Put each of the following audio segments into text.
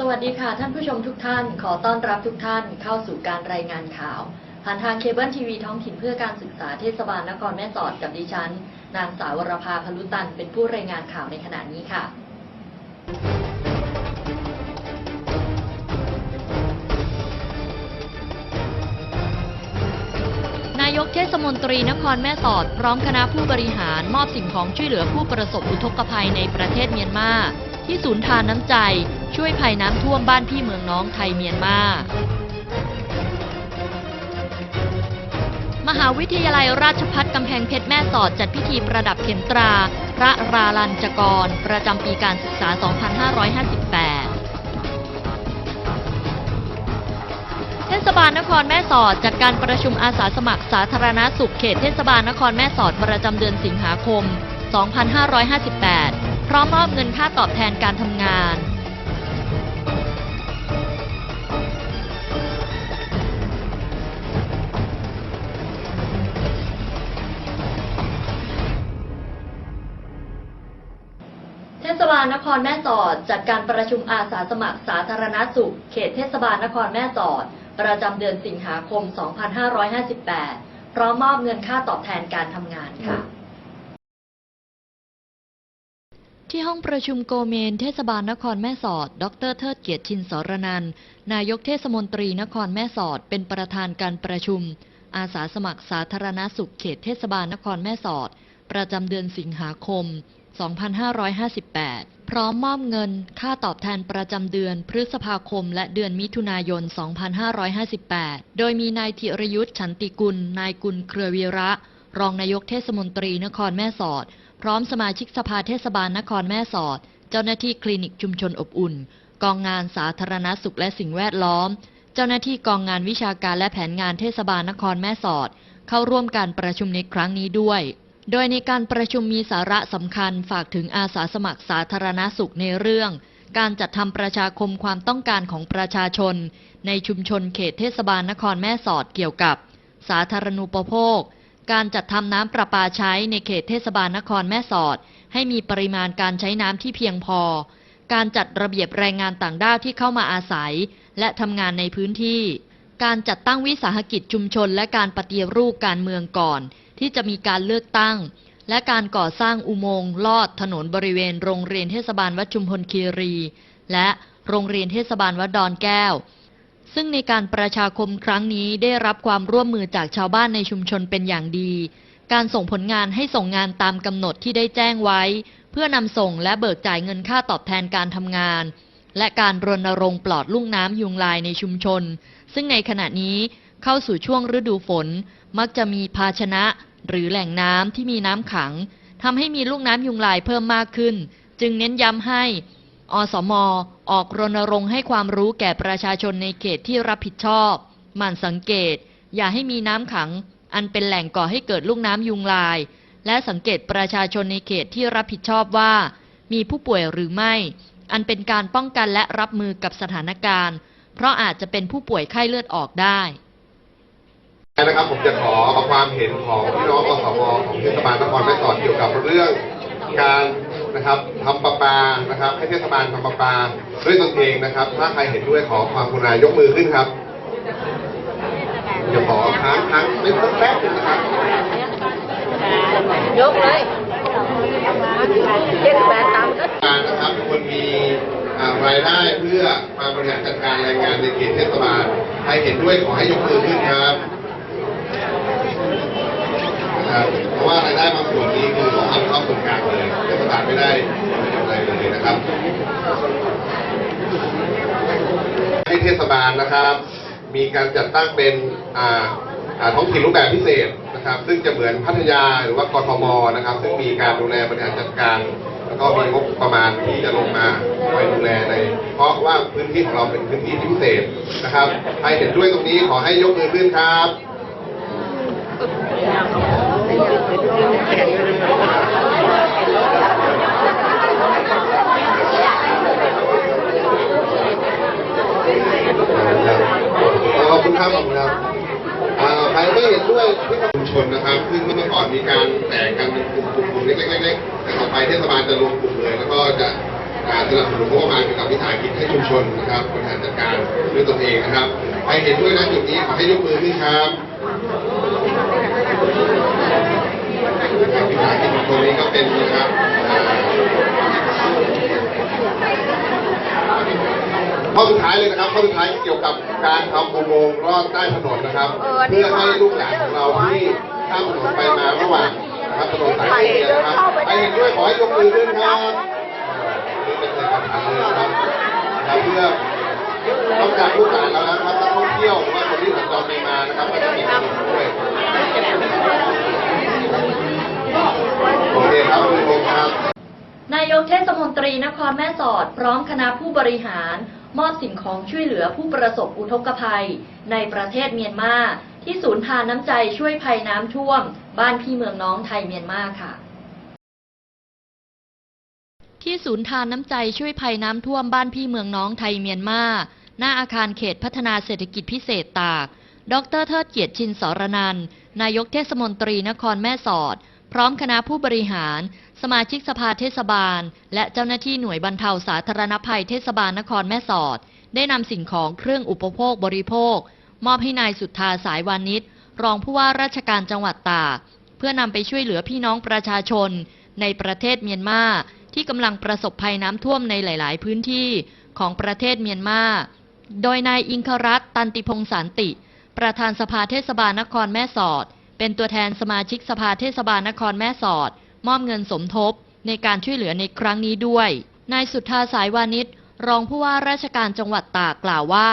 สวัสดีค่ะท่านผู้ชมทุกท่าน ขอต้อนรับทุกท่านเข้าสู่การรายงานข่าว ผ่านทางเคเบิลทีวีท้องถิ่นเพื่อการศึกษาเทศบาลนครแม่สอดกับดิฉัน นางสาววรภาพลุตัน เป็นผู้รายงานข่าวในขณะนี้ค่ะ นายกเทศมนตรีนครแม่สอด พร้อมคณะผู้บริหารมอบสิ่งของช่วยเหลือผู้ประสบอุทกภัยในประเทศเมียนมา ที่ศูนย์ทานน้ำใจ ช่วยภัยน้ำท่วมบ้านพี่เมืองน้องไทยเมียนมามหาวิทยาลัยราชพัฒกำแพงเพชรแม่สอดจัดพิธีประดับเข็มตรา พระราลัญจกร ประจำปีการศึกษา 2558 เทศบาลนครแม่สอดจัดการประชุมอาสาสมัครสาธารณสุขเขตเทศบาลนครแม่สอดประจำเดือนสิงหาคม 2558 พร้อมมอบเงินค่าตอบแทนการทำงาน เทศบาลนครแม่สอดจัดการประชุมอาสาสมัครสาธารณสุข เขตเทศบาลนครแม่สอด ประจำเดือนสิงหาคม 2558 พร้อมมอบเงินค่าตอบแทนการทำงานค่ะ ที่ห้องประชุมโกเมน เทศบาลนครแม่สอด ดรเทิดเกียรติชินสรนัน นายกเทศมนตรีนครแม่สอด เป็นประธานการประชุม อาสาสมัครสาธารณสุขเขตเทศบาลนครแม่สอด ประจำเดือนสิงหาคม 2558 พร้อมมอบเงินค่าตอบแทนประจำเดือนพฤษภาคม และเดือนมิถุนายน 2558 โดยมีนายธิรยุทธ์ฉันติกุล นายกุลเครือวีระ รองนายกเทศมนตรีนครแม่สอด พร้อมสมาชิกสภาเทศบาลนครแม่สอด เจ้าหน้าที่คลินิกชุมชนอบอุ่น กองงานสาธารณสุขและสิ่งแวดล้อม เจ้าหน้าที่กองงานวิชาการและแผนงานเทศบาลนครแม่สอด เข้าร่วมการประชุมในครั้งนี้ด้วย โดยในการประชุมมีสาระสำคัญฝากถึงอาสาสมัครสาธารณสุขในเรื่อง การจัดทำประชาคมความต้องการของประชาชน ในชุมชนเขตเทศบาลนครแม่สอดเกี่ยวกับ สาธารณูปโภค การจัดทำน้ำประปาใช้ในเขตเทศบาลนครแม่สอด ให้มีปริมาณการใช้น้ำที่เพียงพอ การจัดระเบียบแรงงานต่างด้าวที่เข้ามาอาศัย และทำงานในพื้นที่ การจัดตั้งวิสาหกิจชุมชน และการปฏิรูปการเมืองก่อน ที่จะมีการเลือกตั้ง และการก่อสร้างอุโมงค์ลอดถนนบริเวณโรงเรียนเทศบาลวัดชุมพลคีรี และโรงเรียนเทศบาลวัดดอนแก้ว ซึ่งในการประชาคมครั้งนี้ได้รับความร่วมมือจากชาวบ้านในชุมชนเป็นอย่างดี การส่งผลงานให้ส่งงานตามกำหนดที่ได้แจ้งไว้ เพื่อนำส่งและเบิกจ่ายเงินค่าตอบแทนการทำงาน และการรณรงค์ปลอดลุ่งน้ำยุงลายในชุมชน ซึ่งในขณะนี้เข้าสู่ช่วงฤดูฝน มักจะมีภาชนะ หรือแหล่งน้ำที่มีน้ำขังทำให้มีลูกน้ำยุงลายเพิ่มมากขึ้น จึงเน้นย้ำให้ อสม ออกรณรงค์ให้ความรู้แก่ประชาชนในเขตที่รับผิดชอบหมั่นสังเกต อย่าให้มีน้ำขัง อันเป็นแหล่งก่อให้เกิดลูกน้ำยุงลาย และสังเกตประชาชนในเขตที่รับผิดชอบว่า มีผู้ป่วยหรือไม่ อันเป็นการป้องกันและรับมือกับสถานการณ์ เพราะอาจจะเป็นผู้ป่วยไข้เลือดออกได้นะครับผมจะขอความเห็นของพี่น้องอสมของเทศบาลนครแม่สอดเกี่ยวกับเรื่องการ นะครับทำประปานะครับ ให้เทศบาลทำประปาด้วยตนเองนะครับ ถ้าใครเห็นด้วยขอความกรุณายกมือขึ้นครับจะขอค้างค้างไม่ต้องแป๊บนึงนะครับยกเลยเจ็ดแปดตามก็การนะครับควรมีอ่ารายได้เพื่อมาบริหารจัดการแรงงานในเขตเทศบาลใครเห็นด้วยขอให้ยกมือขึ้นครับนะครับเพราะว่ารายได้บางส่วนนี้คือ ต้องเอาเข้าส่วนกลางเลยเทศบาลไม่ได้อะไรเลยนะครับ ให้เทศบาลนะครับ มีการจัดตั้งเป็นท้องถิ่นรูปแบบพิเศษนะครับ ซึ่งจะเหมือนพัทยาหรือว่ากทมนะครับ ซึ่งมีการดูแลบริหารจัดการแล้วก็มีงบประมาณที่จะลงมาคอยดูแลใน เพราะว่าพื้นที่ของเราเป็นพื้นที่พิเศษนะครับใครเห็นด้วยตรงนี้ขอให้ยกมือขึ้นครับ ขอบคุณครับขอบคุณครับใครไม่เห็นด้วยที่ชุมชนนะครับ ซึ่งเมื่อก่อนมีการแตกกันเป็นกลุ่มๆๆเล็กๆแต่ต่อไปเทศบาลจะรวมกลุ่มเลย แล้วก็จะสนับสนุนงบประมาณเกี่ยวกับวิสาหกิจให้ชุมชนนะครับบริหารจัดการด้วยตนเองนะครับ ใครเห็นด้วยนะจุดนี้ขอให้ยกมือขึ้นครับ วิสาหกิจชุมชนนี้ก็เป็นนะครับอ่าข้อสุดท้ายเลยนะครับข้อสุดท้ายเกี่ยวกับการทำอุโมงค์ลอดใต้ถนนนะครับเออนี่เพื่อให้ลูกหลานของเราที่ข้ามถนนไปมาระหว่างนะครับถนนสายเอเชียนะครับใครเห็นด้วยขอให้ยกมือขึ้นครับนี่เป็นเอกสารเลยนะครับแล้วเพื่อนอกจากลูกหลานแล้วนะครับนักท่องเที่ยวหรือว่าคนที่สัญจรไปมานะครับก็จะมีถนนด้วยโอ เคครับคุณผู้ชมครับ นายกเทศมนตรีนครแม่สอด พร้อมคณะผู้บริหาร มอบสิ่งของช่วยเหลือผู้ประสบอุทกภัย ในประเทศเมียนมาที่ศูนย์ทานน้ำใจช่วยภัยน้ำท่วม บ้านพี่เมืองน้องไทยเมียนมาค่ะที่ศูนย์ทานน้ำใจช่วยภัยน้ำท่วมบ้านพี่เมืองน้องไทยเมียนมา หน้าอาคารเขตพัฒนาเศรษฐกิจพิเศษตาก ดรเทิดเกียรติชินสรนันท์นายกเทศมนตรีนครแม่สอด พร้อมคณะผู้บริหาร สมาชิกสภาเทศบาล และเจ้าหน้าที่หน่วยบรรเทาสาธารณภัยเทศบาลนครแม่สอด ได้นำสิ่งของเครื่องอุปโภคบริโภค มอบให้นายสุทธาสายวานิชรองผู้ว่าราชการจังหวัดตากเพื่อนำไปช่วยเหลือพี่น้องประชาชน ในประเทศเมียนมาที่กำลังประสบภัยน้ำท่วมในหลาย ๆ พื้นที่ของประเทศเมียนมาโดยนายอิงครัตตันติพงสันติ ประธานสภาเทศบาลนครแม่สอด เป็นตัวแทนสมาชิกสภาเทศบาลนครแม่สอด มอบเงินสมทบในการช่วยเหลือในครั้งนี้ด้วย นายสุทธาสายวานิชรองผู้ว่าราชการจังหวัดตากกล่าวว่า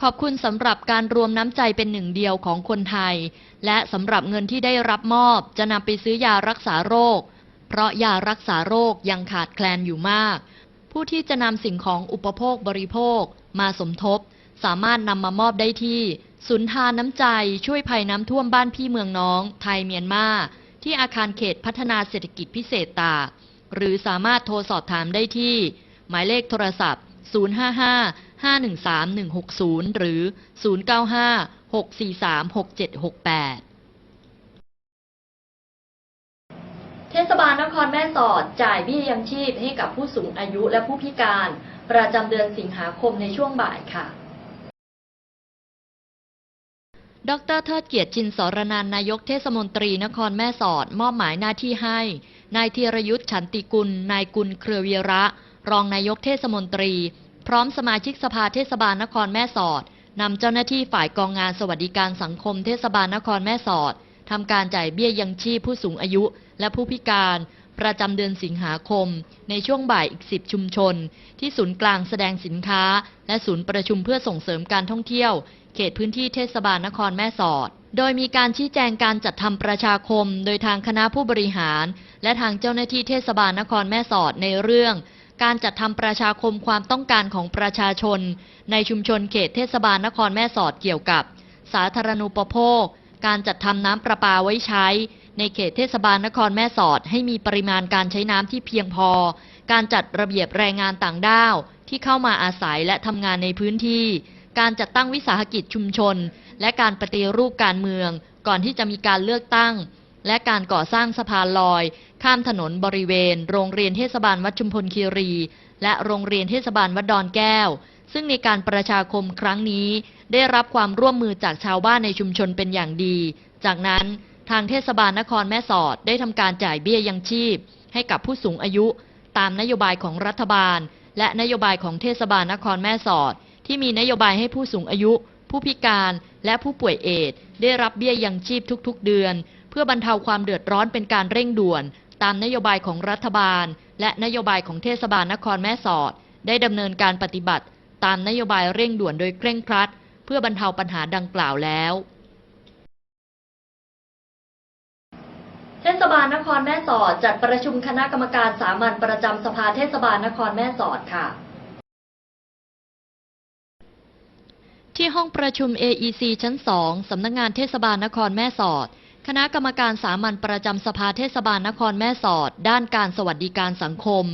ขอบคุณสำหรับการรวมน้ำใจเป็นหนึ่งเดียวของคนไทย และสำหรับเงินที่ได้รับมอบจะนำไปซื้อยารักษาโรค เพราะยารักษาโรคยังขาดแคลนอยู่มาก ผู้ที่จะนำสิ่งของอุปโภคบริโภค มาสมทบ สามารถนำมามอบได้ที่ ศูนย์ทานน้ำใจช่วยภัยน้ำท่วมบ้านพี่เมืองน้อง ไทยเมียนมาที่อาคารเขตพัฒนาเศรษฐกิจพิเศษตาก หรือสามารถโทรสอบถามได้ที่ หมายเลขโทรศัพท์ 055 513 160 หรือ 095 643 6768เทศบาลนครแม่สอดจ่ายเบี้ยยังชีพให้กับผู้สูงอายุและผู้พิการ ประจำเดือนสิงหาคมในช่วงบ่ายค่ะ ดรเทิดเกียรติจินสรนันนายกเทศมนตรีนครแม่สอด มอบหมายหน้าที่ให้ นายธีรยุทธ์ฉันติกุล นายกุลเครือวีระ รองนายกเทศมนตรี พร้อมสมาชิกสภาเทศบาลนครแม่สอดนำเจ้าหน้าที่ฝ่ายกองงานสวัสดิการสังคมเทศบาลนครแม่สอดทำการจ่ายเบี้ยยังชีพผู้สูงอายุและผู้พิการ ประจำเดือนสิงหาคม ในช่วงบ่ายอีก 10 ชุมชน ที่ศูนย์กลางแสดงสินค้า และศูนย์ประชุมเพื่อส่งเสริมการท่องเที่ยว เขตพื้นที่เทศบาลนครแม่สอด โดยมีการชี้แจงการจัดทำประชาคม โดยทางคณะผู้บริหาร และทางเจ้าหน้าที่เทศบาลนครแม่สอดในเรื่อง การจัดทำประชาคมความต้องการของประชาชน ในชุมชนเขตเทศบาลนครแม่สอดเกี่ยวกับ สาธารณูปโภค การจัดทำน้ำประปาไว้ใช้ ในเขตเทศบาลนครแม่สอด ให้มีปริมาณการใช้น้ำที่เพียงพอ การจัดระเบียบแรงงานต่างด้าวที่เข้ามาอาศัยและทำงานในพื้นที่ การจัดตั้งวิสาหกิจชุมชน และการปฏิรูปการเมือง ก่อนที่จะมีการเลือกตั้ง และการก่อสร้างสะพานลอย ข้ามถนนบริเวณ โรงเรียนเทศบาลวัดชุมพลคีรี และโรงเรียนเทศบาลวัดดอนแก้ว ซึ่งในการประชาคมครั้งนี้ ได้รับความร่วมมือจากชาวบ้านในชุมชนเป็นอย่างดี จากนั้นทางเทศบาลนครแม่สอดได้ทำการจ่ายเบี้ยยังชีพ ให้กับผู้สูงอายุ ตามนโยบายของรัฐบาล และนโยบายของเทศบาลนครแม่สอด ที่มีนโยบายให้ผู้สูงอายุ ผู้พิการและผู้ป่วยเอดส์ได้รับเบี้ยยังชีพทุกๆเดือน เพื่อบรรเทาความเดือดร้อนเป็นการเร่งด่วน ตามนโยบายของรัฐบาล และนโยบายของเทศบาลนครแม่สอด ได้ดำเนินการปฏิบัติ ตามนโยบายเร่งด่วนโดยเคร่งครัด เพื่อบรรเทาปัญหาดังกล่าวแล้วเทศบาลนครแม่สอดจัดประชุมคณะกรรมการสามัญประจำสภาเทศบาลนครแม่สอดค่ะ ที่ห้องประชุม AEC ชั้น 2 สำนักงงานเทศบาลนครแม่สอด คณะกรรมการสามัญประจำสภาเทศบาลนครแม่สอด ด้านการสวัสดิการสังคม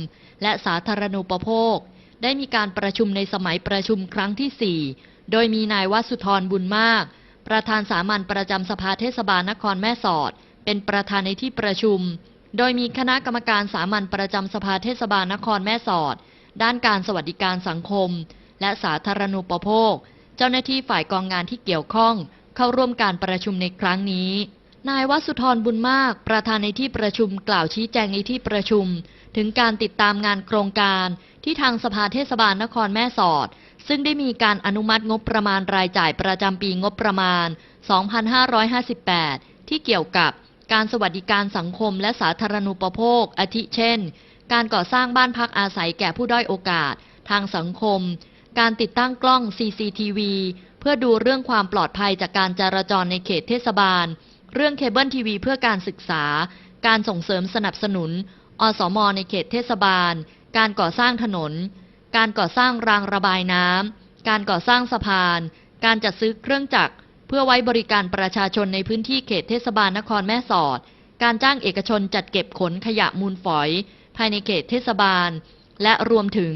และสาธารณูปโภค ได้มีการประชุมในสมัยประชุมครั้งที่ 4 โดยมีนายวสุธรบุญมาก ประธานสามัญประจำสภาเทศบาลนครแม่สอด เป็นประธานในที่ประชุม โดยมีคณะกรรมการสามัญประจำสภาเทศบาลนครแม่สอด ด้านการสวัสดิการสังคม และสาธารณูปโภค เจ้าหน้าที่ฝ่ายกองงานที่เกี่ยวข้อง เข้าร่วมการประชุมในครั้งนี้ นายวสุธรบุญมาก ประธานในที่ประชุมกล่าวชี้แจงในที่ประชุม ถึงการติดตามงานโครงการที่ทางสภาเทศบาลนครแม่สอด ซึ่งได้มีการอนุมัติงบประมาณรายจ่ายประจำปีงบประมาณ 2558 ที่เกี่ยวกับการสวัสดิการสังคมและสาธารณูปโภค อาทิเช่น การก่อสร้างบ้านพักอาศัยแก่ผู้ด้อยโอกาส ทางสังคม การติดตั้งกล้อง CCTV เพื่อดูเรื่องความปลอดภัยจากการจราจรในเขตเทศบาล เรื่องเคเบิลทีวีเพื่อการศึกษา การส่งเสริมสนับสนุน อสมในเขตเทศบาล การก่อสร้างถนน การก่อสร้างรางระบายน้ำ การก่อสร้างสะพาน การจัดซื้อเครื่องจักร เพื่อไว้บริการประชาชนในพื้นที่เขตเทศบาลนครแม่สอด การจ้างเอกชนจัดเก็บขนขยะมูลฝอย ภายในเขตเทศบาล และรวมถึง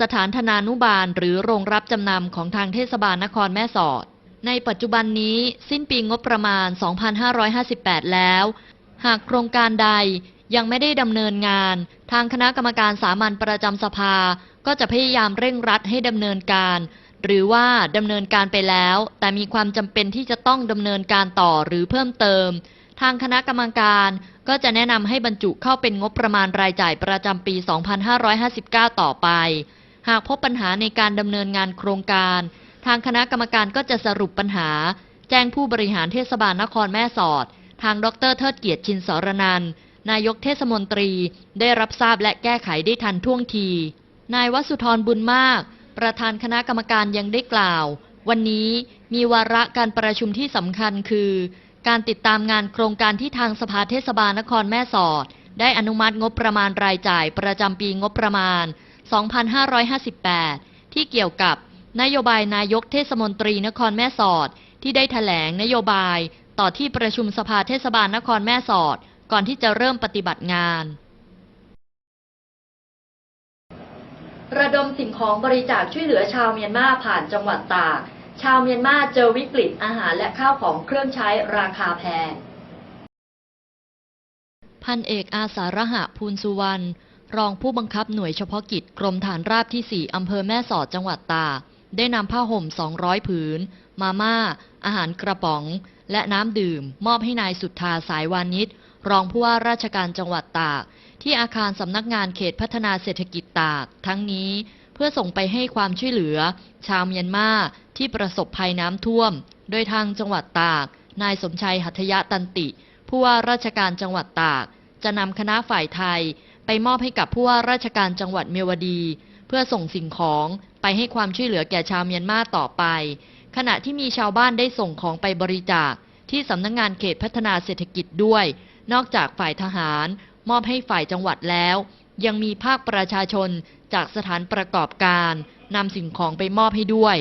สถานธนานุบาลหรือโรงรับจำนำของทางเทศบาลนครแม่สอด ในปัจจุบันนี้สิ้นปีงบประมาณ 2558 แล้ว หากโครงการใดยังไม่ได้ดำเนินงาน ทางคณะกรรมการสามัญประจำสภา ก็จะพยายามเร่งรัดให้ดำเนินการ หรือว่าดำเนินการไปแล้ว แต่มีความจำเป็นที่จะต้องดำเนินการต่อหรือเพิ่มเติม ทางคณะกรรมการก็จะแนะนำให้บรรจุเข้าเป็นงบประมาณรายจ่ายประจำปี 2559 ต่อไป หากพบปัญหาในการดำเนินงานโครงการ ทางคณะกรรมการก็จะสรุปปัญหา แจ้งผู้บริหารเทศบาลนครแม่สอด ทางดรเทิดเกียรติชินสรนันนายกเทศมนตรีได้รับทราบและแก้ไขได้ทันท่วงที นายวสุธรบุญมาก ประธานคณะกรรมการยังได้กล่าว วันนี้มีวาระการประชุมที่สำคัญคือ การติดตามงานโครงการที่ทางสภาเทศบาลนครแม่สอด ได้อนุมัติงบประมาณรายจ่ายประจำปีงบประมาณ 2558 ที่เกี่ยวกับนโยบายนายกเทศมนตรีนครแม่สอด ที่ได้แถลงนโยบายต่อที่ประชุมสภาเทศบาลนครแม่สอด ก่อนที่จะเริ่มปฏิบัติงาน ระดมสิ่งของบริจาคช่วยเหลือชาวเมียนมาผ่านจังหวัดตากชาวเมียนมาเจอวิกฤตอาหารและข้าวของเครื่องใช้ราคาแพงพันเอกอาสาระหะภูลสุวรรณ รองผู้บังคับหน่วยเฉพาะกิจกรมฐานราบที่ 4 อำเภอแม่สอดจังหวัดตากได้นำผ้าห่ม 200 ผืน มาม่า อาหารกระป๋อง และน้ำดื่ม มอบให้นายสุทธาสายวานิชรองผู้ว่าราชการจังหวัดตาก ที่อาคารสำนักงานเขตพัฒนาเศรษฐกิจตาก ทั้งนี้เพื่อส่งไปให้ความช่วยเหลือ ชาวเมียนมาที่ประสบภัยน้ำท่วม โดยทางจังหวัดตาก นายสมชัยหัตถยะตันติ ผู้ว่าราชการจังหวัดตาก จะนำคณะฝ่ายไทย ไปมอบให้กับผู้ว่าราชการจังหวัดเมียวดี เพื่อส่งสิ่งของไปให้ความช่วยเหลือแก่ชาวเมียนมาต่อไป ขณะที่มีชาวบ้านได้ส่งของไปบริจาค ที่สำนักงงานเขตพัฒนาเศรษฐกิจด้วย นอกจากฝ่ายทหาร มอบให้ฝ่ายจังหวัดแล้ว ยังมีภาคประชาชนจากสถานประกอบการนำสิ่งของไปมอบให้ด้วย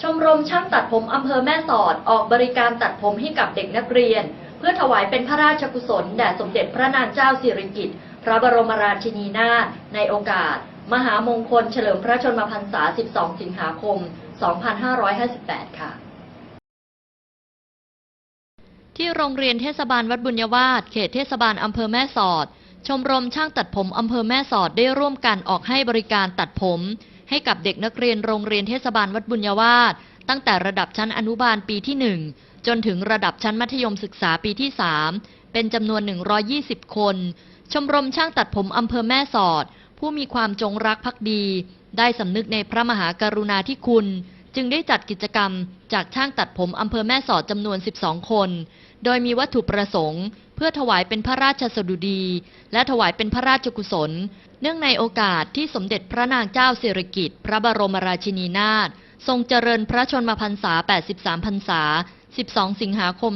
ชมรมช่างตัดผมอำเภอแม่สอดออกบริการตัดผมให้กับเด็กนักเรียน เพื่อถวายเป็นพระราชกุศลแด่สมเด็จพระนางเจ้าสิริกิติ์พระบรมราชินีนาถในโอกาส มหามงคลเฉลิมพระชนมพรรษา 12 สิงหาคม 2558 ค่ะที่โรงเรียนเทศบาลวัดบุญวาสเขตเทศบาลอำเภอแม่สอด ชมรมช่างตัดผมอำเภอแม่สอดได้ร่วมกันออกให้บริการตัดผม ให้กับเด็กนักเรียนโรงเรียนเทศบาลวัดบุญวาสตั้งแต่ระดับชั้นอนุบาลปีที่ 1 จนถึงระดับชั้นมัธยมศึกษาปีที่ 3 เป็นจำนวน 120 คน ชมรมช่างตัดผมอำเภอแม่สอด ผู้มีความจงรักภักดี ได้สำนึกในพระมหากรุณาธิคุณ จึงได้จัดกิจกรรม จากช่างตัดผมอำเภอแม่สอดจำนวน 12 คน โดยมีวัตถุประสงค์ เพื่อถวายเป็นพระราชสดุดี และถวายเป็นพระราชกุศล เนื่องในโอกาสที่สมเด็จพระนางเจ้าสิริกิติ์พระบรมราชินีนาถทรงเจริญพระชนมพรรษา 83 พรรษา 12 สิงหาคม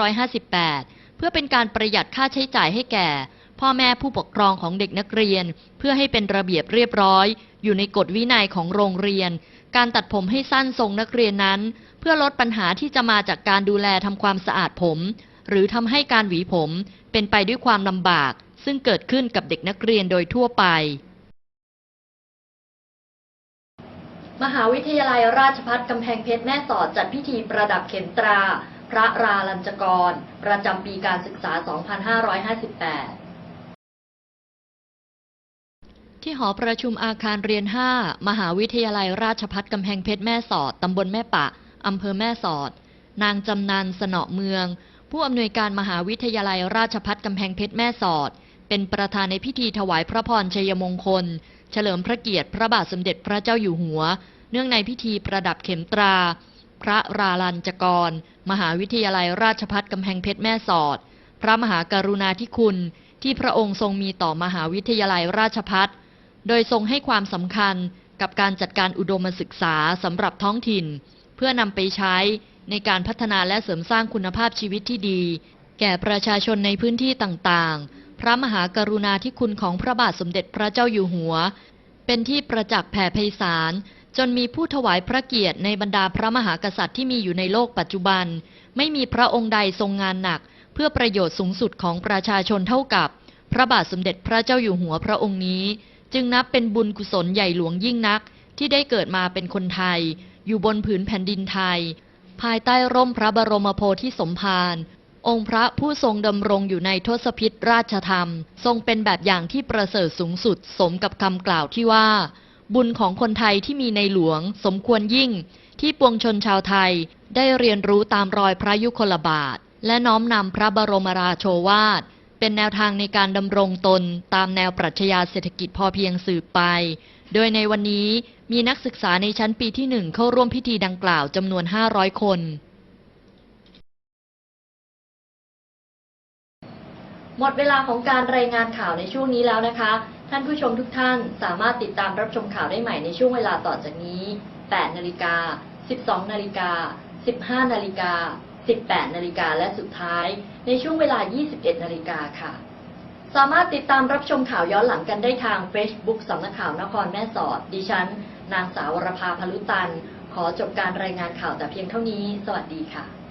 2558 เพื่อเป็นการประหยัดค่าใช้จ่ายให้แก่ พ่อแม่ผู้ปกครองของเด็กนักเรียน เพื่อให้เป็นระเบียบเรียบร้อย อยู่ในกฎวินัยของโรงเรียน การตัดผมให้สั้นทรงนักเรียนนั้น เพื่อลดปัญหาที่จะมาจากการดูแลทำความสะอาดผม หรือทำให้การหวีผม เป็นไปด้วยความลำบาก ซึ่งเกิดขึ้นกับเด็กนักเรียนโดยทั่วไป มหาวิทยาลัยราชภัฏกำแพงเพชรแม่สอดจัดพิธีประดับเข็มตรา พระราลัญจกร ประจำปีการศึกษา 2558ที่หอประชุมอาคารเรียน 5 มหาวิทยาลัยราชภัฏกำแพงเพชรแม่สอด ตำบลแม่ปะ อำเภอแม่สอด นางจำนันสนอเมือง ผู้อำนวยการมหาวิทยาลัยราชภัฏกำแพงเพชรแม่สอด เป็นประธานในพิธีถวายพระพรชัยมงคล เฉลิมพระเกียรติพระบาทสมเด็จพระเจ้าอยู่หัว เนื่องในพิธีประดับเข็มตรา พระราลัญจกร มหาวิทยาลัยราชภัฏกำแพงเพชรแม่สอด พระมหากรุณาธิคุณ ที่พระองค์ทรงมีต่อมหาวิทยาลัยราชภัฏโดยทรงให้ความสำคัญกับการจัดการอุดมศึกษาสำหรับท้องถิ่น เพื่อนำไปใช้ในการพัฒนาและเสริมสร้างคุณภาพชีวิตที่ดี แก่ประชาชนในพื้นที่ต่างๆ พระมหากรุณาธิคุณของพระบาทสมเด็จพระเจ้าอยู่หัว เป็นที่ประจักษ์แผ่ไพศาลจนมีผู้ถวายพระเกียรติในบรรดาพระมหากษัตริย์ที่มีอยู่ในโลกปัจจุบัน ไม่มีพระองค์ใดทรงงานหนัก เพื่อประโยชน์สูงสุดของประชาชนเท่ากับ พระบาทสมเด็จพระเจ้าอยู่หัวพระองค์นี้ จึงนับเป็นบุญกุศลใหญ่หลวงยิ่งนัก ที่ได้เกิดมาเป็นคนไทย อยู่บนผืนแผ่นดินไทย ภายใต้ร่มพระบรมโพธิสมภาร องค์พระผู้ทรงดำรงอยู่ในทศพิธราชธรรม ทรงเป็นแบบอย่างที่ประเสริฐสูงสุด สมกับคำกล่าวที่ว่า บุญของคนไทยที่มีในหลวง สมควรยิ่ง ที่ปวงชนชาวไทยได้เรียนรู้ตามรอยพระยุคลบาท และน้อมนำพระบรมราโชวาท เป็นแนวทางในการดำรงตนตามแนวปรัชญาเศรษฐกิจพอเพียงสืบไป โดยในวันนี้มีนักศึกษาในชั้นปีที่หนึ่งเข้าร่วมพิธีดังกล่าวจำนวน 500 คน หมดเวลาของการรายงานข่าวในช่วงนี้แล้วนะคะ ท่านผู้ชมทุกท่านสามารถติดตามรับชมข่าวได้ใหม่ในช่วงเวลาต่อจากนี้ 8 นาฬิกา 12 นาฬิกา 15 นาฬิกา 18 นาฬิกาและสุดท้าย ในช่วงเวลา 21 นาฬิกาค่ะ สามารถติดตามรับชมข่าวย้อนหลังกันได้ทาง Facebook สำนักข่าวนครแม่สอด ดิฉัน นางสาวรภาพลุตัน ขอจบการรายงานข่าวแต่เพียงเท่านี้ สวัสดีค่ะ